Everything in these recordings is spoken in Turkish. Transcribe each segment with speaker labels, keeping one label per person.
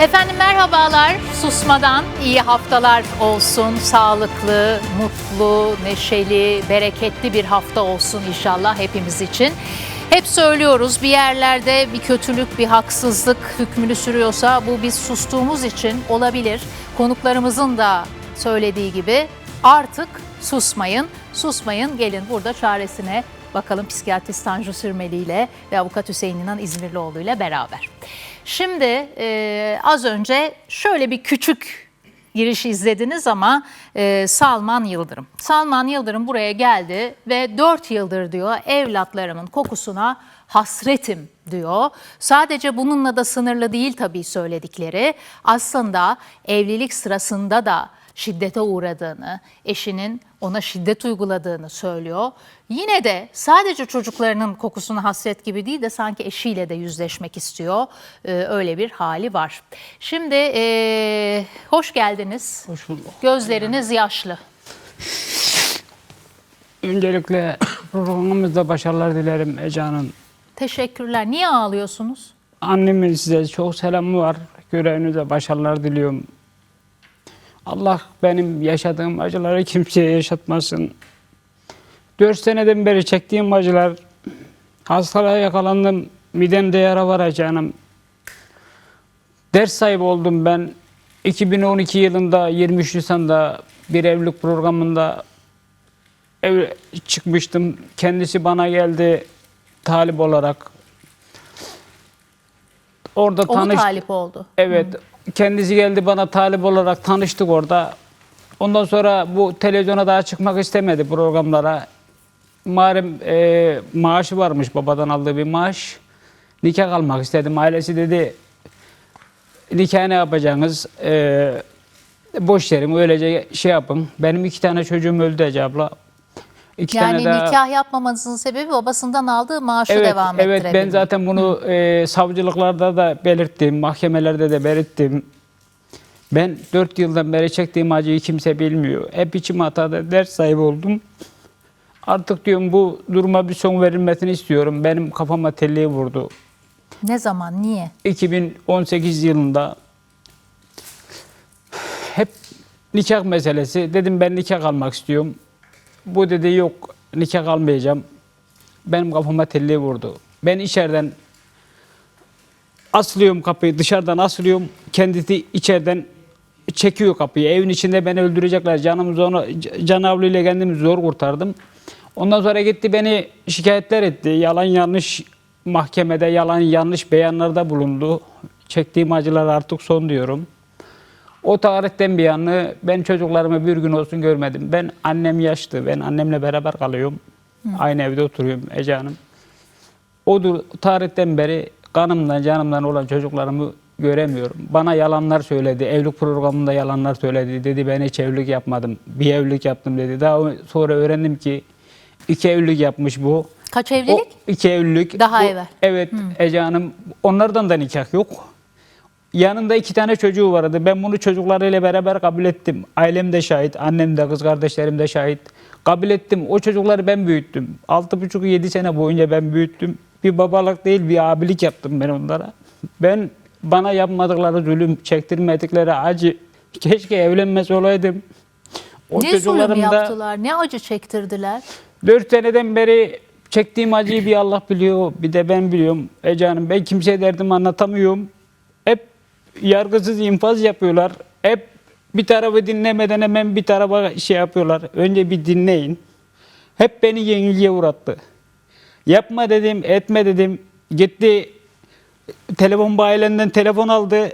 Speaker 1: Efendim merhabalar. Susmadan iyi haftalar olsun. Sağlıklı, mutlu, neşeli, bereketli bir hafta olsun inşallah hepimiz için. Hep söylüyoruz bir yerlerde bir kötülük, bir haksızlık hükmünü sürüyorsa bu biz sustuğumuz için olabilir. Konuklarımızın da söylediği gibi artık susmayın. Susmayın gelin burada çaresine bakalım psikiyatrist Tanju Sürmeli ile ve avukat Hüseyin İnan İzmirlioğlu ile beraber. Şimdi e, az önce şöyle bir küçük giriş izlediniz ama e, Salman Yıldırım. Salman Yıldırım buraya geldi ve 4 yıldır diyor evlatlarımın kokusuna hasretim diyor. Sadece bununla da sınırlı değil tabii söyledikleri. Aslında evlilik sırasında da şiddete uğradığını, eşinin ona şiddet uyguladığını söylüyor. Yine de sadece çocuklarının kokusuna hasret gibi değil de sanki eşiyle de yüzleşmek istiyor. Ee, öyle bir hali var. Şimdi ee, hoş geldiniz.
Speaker 2: Hoş bulduk.
Speaker 1: Gözleriniz yaşlı.
Speaker 2: Öncelikle programımızda başarılar dilerim Ece Hanım.
Speaker 1: Teşekkürler. Niye ağlıyorsunuz?
Speaker 2: Annemin size çok selamı var. Görevinize başarılar diliyorum. Allah benim yaşadığım acıları kimseye yaşatmasın. Dört seneden beri çektiğim acılar, hastalığa yakalandım, midemde yara var Ece Hanım. Ders sahibi oldum ben. 2012 yılında 23 Nisan'da bir evlilik programında ev çıkmıştım. Kendisi bana geldi talip olarak. Orada
Speaker 1: O mu
Speaker 2: tanış
Speaker 1: talip oldu?
Speaker 2: Evet. Kendisi geldi bana talip olarak tanıştık orada. Ondan sonra bu televizyona daha çıkmak istemedi programlara. Malum e, maaşı varmış babadan aldığı bir maaş. Nikah almak istedim. Ailesi dedi nikah ne yapacaksınız? E, boş yerim öylece şey yapın. Benim iki tane çocuğum öldü Ece abla. İki
Speaker 1: Yani
Speaker 2: tane daha-
Speaker 1: nikah yapmamanızın sebebi babasından aldığı maaşı
Speaker 2: Evet,
Speaker 1: devam
Speaker 2: evet
Speaker 1: ettirebilmek.
Speaker 2: ben zaten bunu e, savcılıklarda da belirttim, mahkemelerde de belirttim. Ben dört yıldan beri çektiğim acıyı kimse bilmiyor. Hep içim hatada ders sahibi oldum. Artık diyorum bu duruma bir son verilmesini istiyorum. Benim kafama telliği vurdu.
Speaker 1: Ne zaman, niye?
Speaker 2: 2018 yılında hep nikah meselesi. Dedim ben nikah almak istiyorum. Bu dedi yok nikah almayacağım. Benim kafama telliği vurdu. Ben içeriden aslıyorum kapıyı dışarıdan aslıyorum. Kendisi içeriden çekiyor kapıyı. Evin içinde beni öldürecekler. Canım zor, can ile kendimi zor kurtardım. Ondan sonra gitti beni şikayetler etti. Yalan yanlış mahkemede yalan yanlış beyanlarda bulundu. Çektiğim acılar artık son diyorum. O tarihten bir yanı ben çocuklarımı bir gün olsun görmedim. Ben annem yaşlı. Ben annemle beraber kalıyorum. Aynı evde oturuyorum Ece Hanım. O tarihten beri kanımdan canımdan olan çocuklarımı göremiyorum. Bana yalanlar söyledi. Evlilik programında yalanlar söyledi. Dedi ben hiç evlilik yapmadım. Bir evlilik yaptım dedi. Daha sonra öğrendim ki iki evlilik yapmış bu.
Speaker 1: Kaç evlilik?
Speaker 2: O iki evlilik.
Speaker 1: Daha
Speaker 2: Bu-
Speaker 1: evvel.
Speaker 2: Evet Ece Hanım. Onlardan da nikah yok. Yanında iki tane çocuğu vardı. Ben bunu çocuklarıyla beraber kabul ettim. Ailem de şahit, annem de, kız kardeşlerim de şahit. Kabul ettim. O çocukları ben büyüttüm. Altı buçuk yedi sene boyunca ben büyüttüm. Bir babalık değil bir abilik yaptım ben onlara. Ben bana yapmadıkları zulüm, çektirmedikleri acı. Keşke evlenmez olaydım. O
Speaker 1: ne zulüm yaptılar, ne acı çektirdiler?
Speaker 2: Dört seneden beri çektiğim acıyı bir Allah biliyor, bir de ben biliyorum. Ece Hanım, ben kimseye derdimi anlatamıyorum. Yargısız infaz yapıyorlar. Hep bir tarafı dinlemeden hemen bir tarafa şey yapıyorlar. Önce bir dinleyin. Hep beni yenilgiye uğrattı. Yapma dedim, etme dedim. Gitti telefon bayilerinden telefon aldı.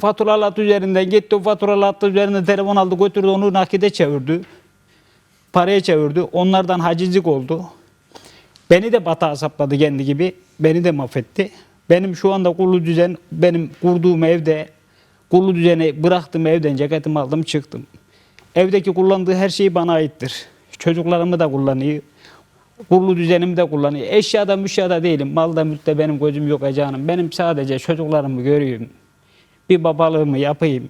Speaker 2: Faturalı hat üzerinden gitti o faturalı üzerinden telefon aldı götürdü onu nakide çevirdi paraya çevirdi. Onlardan hacizlik oldu. Beni de batağa sapladı kendi gibi. Beni de mahvetti. Benim şu anda kurulu düzen, benim kurduğum evde kurulu düzeni bıraktım evden ceketimi aldım çıktım. Evdeki kullandığı her şey bana aittir. Çocuklarımı da kullanıyor. Kurulu düzenimi de kullanıyor. Eşyada müşyada değilim. Malda mülkte benim gözüm yok Ece Hanım. Benim sadece çocuklarımı görüyorum. Bir babalığımı yapayım.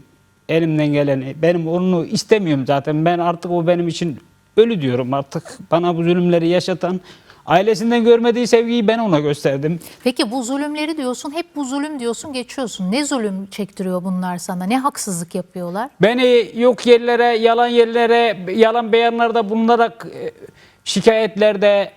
Speaker 2: Elimden geleni. Benim onu istemiyorum zaten. Ben artık o benim için ölü diyorum artık. Bana bu zulümleri yaşatan Ailesinden görmediği sevgiyi ben ona gösterdim.
Speaker 1: Peki bu zulümleri diyorsun, hep bu zulüm diyorsun, geçiyorsun. Ne zulüm çektiriyor bunlar sana? Ne haksızlık yapıyorlar?
Speaker 2: Beni yok yerlere, yalan yerlere, yalan beyanlarda bulunarak e, şikayetlerde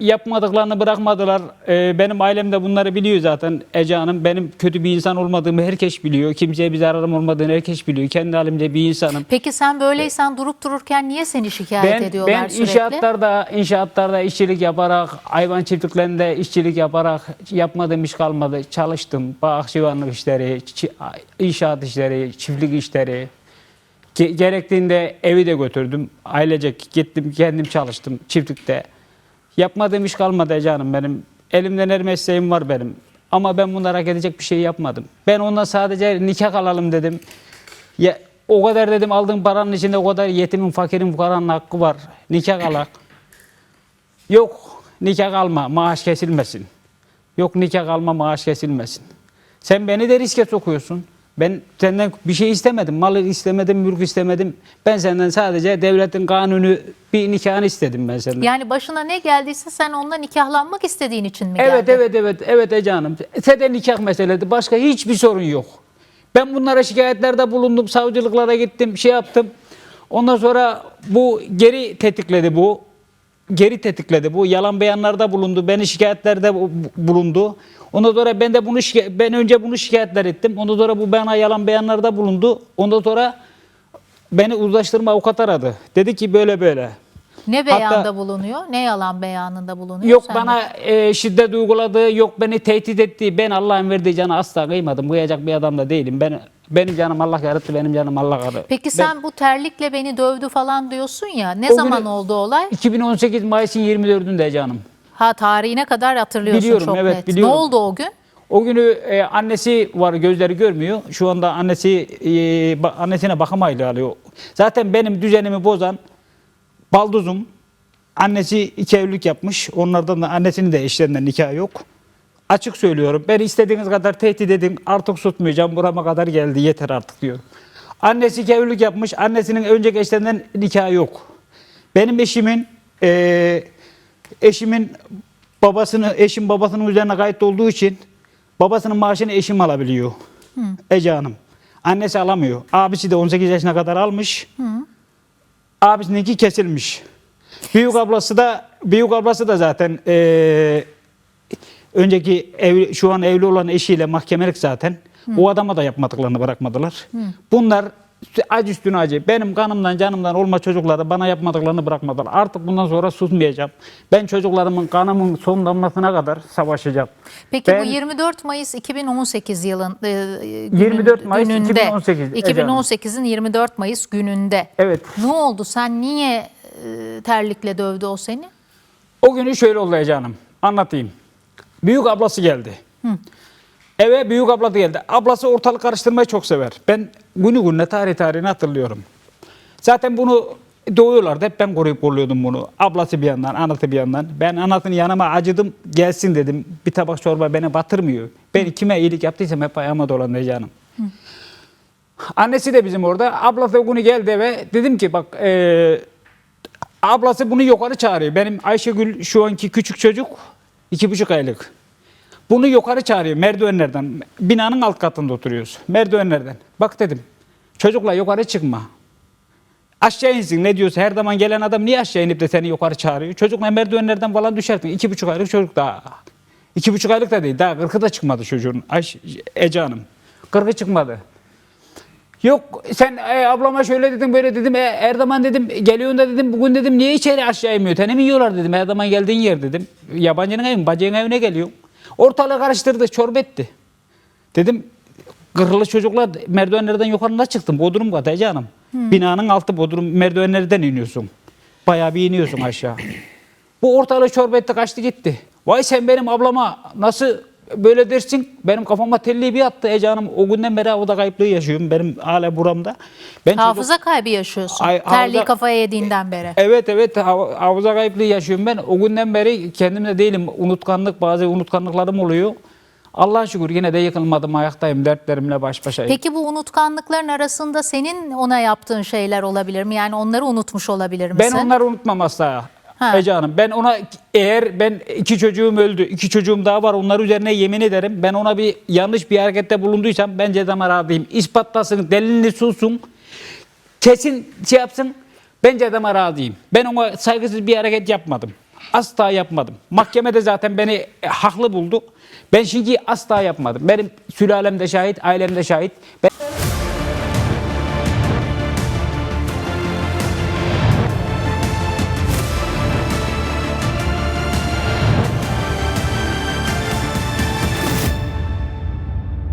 Speaker 2: yapmadıklarını bırakmadılar. E, Benim ailem de bunları biliyor zaten Ece Hanım. Benim kötü bir insan olmadığımı herkes biliyor. Kimseye bir zararım olmadığını herkes biliyor. Kendi halimde bir insanım.
Speaker 1: Peki sen böyleysen durup dururken niye seni şikayet
Speaker 2: Ben,
Speaker 1: ediyorlar
Speaker 2: ben
Speaker 1: sürekli?
Speaker 2: inşaatlarda, inşaatlarda işçilik yaparak, hayvan çiftliklerinde işçilik yaparak yapmadığım iş kalmadı. Çalıştım. Bahçıvanlık işleri, inşaat işleri, çiftlik işleri. Ge- Gerektiğinde evi de götürdüm. Ailecek gittim, kendim çalıştım çiftlikte. Yapmadığım iş kalmadı canım benim. Elimden her mesleğim var benim. Ama ben bunlara hak bir şey yapmadım. Ben onunla sadece nikah alalım dedim. Ya, o kadar dedim aldığım paranın içinde o kadar yetimin, fakirin, fukaranın hakkı var. Nikah alak. Yok nikah alma, maaş kesilmesin. Yok nikah alma, maaş kesilmesin. Sen beni de riske sokuyorsun. Ben senden bir şey istemedim. Mal istemedim, mülk istemedim. Ben senden sadece devletin kanunu bir nikahını istedim ben senden.
Speaker 1: Yani başına ne geldiyse sen onunla nikahlanmak istediğin için mi
Speaker 2: Evet
Speaker 1: geldin?
Speaker 2: evet evet evet Ece Hanım. Sede nikah meselesi. Başka hiçbir sorun yok. Ben bunlara şikayetlerde bulundum. Savcılıklara gittim. Şey yaptım. Ondan sonra bu geri tetikledi bu. Geri tetikledi bu. Yalan beyanlarda bulundu. Beni şikayetlerde bu- bulundu. Ondan sonra ben de bunu ben önce bunu şikayetler ettim. Ondan sonra bu bana yalan beyanlarda bulundu. Ondan sonra beni uzlaştırma avukat aradı. Dedi ki böyle böyle.
Speaker 1: Ne beyanda
Speaker 2: Hatta-
Speaker 1: bulunuyor? Ne yalan beyanında bulunuyor?
Speaker 2: Yok
Speaker 1: Sen
Speaker 2: bana e, şiddet uyguladı, yok beni tehdit etti. Ben Allah'ın verdiği canı asla kıymadım. Kıyacak bir adam da değilim. Ben benim canım Allah yarattı, benim canım Allah yarattı.
Speaker 1: Peki sen bu terlikle beni dövdü falan diyorsun ya. Ne zaman oldu olay?
Speaker 2: 2018 Mayıs'ın 24'ünde canım.
Speaker 1: Ha tarihine kadar hatırlıyorsun
Speaker 2: Biliyorum,
Speaker 1: çok
Speaker 2: evet,
Speaker 1: net.
Speaker 2: biliyorum.
Speaker 1: Ne oldu o gün?
Speaker 2: O günü e, annesi var, gözleri görmüyor. Şu anda annesi e, ba- annesine bakım aylığı alıyor. Zaten benim düzenimi bozan balduzum. Annesi iki evlilik yapmış. Onlardan da annesinin de eşlerinden nikahı yok. Açık söylüyorum. Beni istediğiniz kadar tehdit edin. Artık tutmayacağım. Burama kadar geldi. Yeter artık diyor. Annesi iki evlilik yapmış. Annesinin önceki eşlerinden nikahı yok. Benim eşimin eee, eşimin babasını eşim babasının üzerine kayıtlı olduğu için babasının maaşını eşim alabiliyor. Ece Hanım. Annesi alamıyor. Abisi de 18 yaşına kadar almış. Abisininki kesilmiş. Büyük ablası da büyük ablası da zaten eee, önceki ev, şu an evli olan eşiyle mahkemelik zaten. O adama da yapmadıklarını bırakmadılar. Bunlar acı üstüne acı. Benim kanımdan canımdan olma çocukları bana yapmadıklarını bırakmadılar. Artık bundan sonra susmayacağım. Ben çocuklarımın kanımın son damlasına kadar savaşacağım.
Speaker 1: Peki
Speaker 2: Ben-
Speaker 1: bu 24 Mayıs 2018 yılın e, günün-
Speaker 2: 24 Mayıs
Speaker 1: gününde
Speaker 2: 2018,
Speaker 1: 2018'in 24 Mayıs gününde.
Speaker 2: Evet.
Speaker 1: Ne oldu? Sen niye e, terlikle dövdü o seni?
Speaker 2: O günü şöyle oldu Ece Hanım. Anlatayım. Büyük ablası geldi. Eve büyük ablası geldi. Ablası ortalık karıştırmayı çok sever. Ben günü gününe tarih tarihini hatırlıyorum. Zaten bunu doğuyorlardı. Hep ben koruyup kolluyordum bunu. Ablası bir yandan, anası bir yandan. Ben anasının yanıma acıdım. Gelsin dedim. Bir tabak çorba beni batırmıyor. Ben kime iyilik yaptıysam hep ayağıma Ece Hanım. Annesi de bizim orada. Ablası o günü geldi eve. Dedim ki bak eee Ablası bunu yukarı çağırıyor. Benim Ayşegül şu anki küçük çocuk iki buçuk aylık. Bunu yukarı çağırıyor merdivenlerden. Binanın alt katında oturuyoruz. Merdivenlerden. Bak dedim çocukla yukarı çıkma. Aşağı insin ne diyorsa her zaman gelen adam niye aşağı inip de seni yukarı çağırıyor? Çocukla merdivenlerden falan düşersin. İki buçuk aylık çocuk daha. İki buçuk aylık da değil. Daha kırkı da çıkmadı çocuğun. Ayş, Ece Hanım. Kırkı çıkmadı. Yok sen e, ablama şöyle dedim böyle dedim. E, her zaman dedim geliyorsun da dedim bugün dedim niye içeri aşağı inmiyor? Teni mi yiyorlar dedim. Her zaman geldiğin yer dedim. Yabancının evi? Bacının evine geliyor. Ortalığı karıştırdı çorba etti. Dedim kırılı çocuklar merdivenlerden yukarıda çıktım. Bodrum katı Ece Hanım. Binanın altı bodrum merdivenlerden iniyorsun. Bayağı bir iniyorsun aşağı. Bu ortalığı çorba etti kaçtı gitti. Vay sen benim ablama nasıl böyle dersin? Benim kafama telliyi bir attı Ece Hanım. O günden beri havada kayıplığı yaşıyorum. Benim hala buramda. Ben çocuk-
Speaker 1: Hafıza kaybı yaşıyorsun.
Speaker 2: Ay,
Speaker 1: Terliği
Speaker 2: hafıza-
Speaker 1: kafaya yediğinden beri.
Speaker 2: Evet evet hafıza kayıplığı yaşıyorum ben. O günden beri kendimde değilim. Unutkanlık bazı unutkanlıklarım oluyor. Allah'a şükür yine de yıkılmadım ayaktayım. Dertlerimle baş başayım.
Speaker 1: Peki bu unutkanlıkların arasında senin ona yaptığın şeyler olabilir mi? Yani onları unutmuş olabilir misin?
Speaker 2: Ben onları unutmam asla.
Speaker 1: Ha.
Speaker 2: Ece Hanım. Ben ona eğer ben iki çocuğum öldü, iki çocuğum daha var. Onlar üzerine yemin ederim. Ben ona bir yanlış bir harekette bulunduysam ben cezama razıyım. İspatlasın, delilini sunsun. Kesin şey yapsın. Ben cezama razıyım. Ben ona saygısız bir hareket yapmadım. Asla yapmadım. Mahkemede zaten beni e, haklı buldu. Ben şimdi asla yapmadım. Benim sülalem de şahit, ailem de şahit. Ben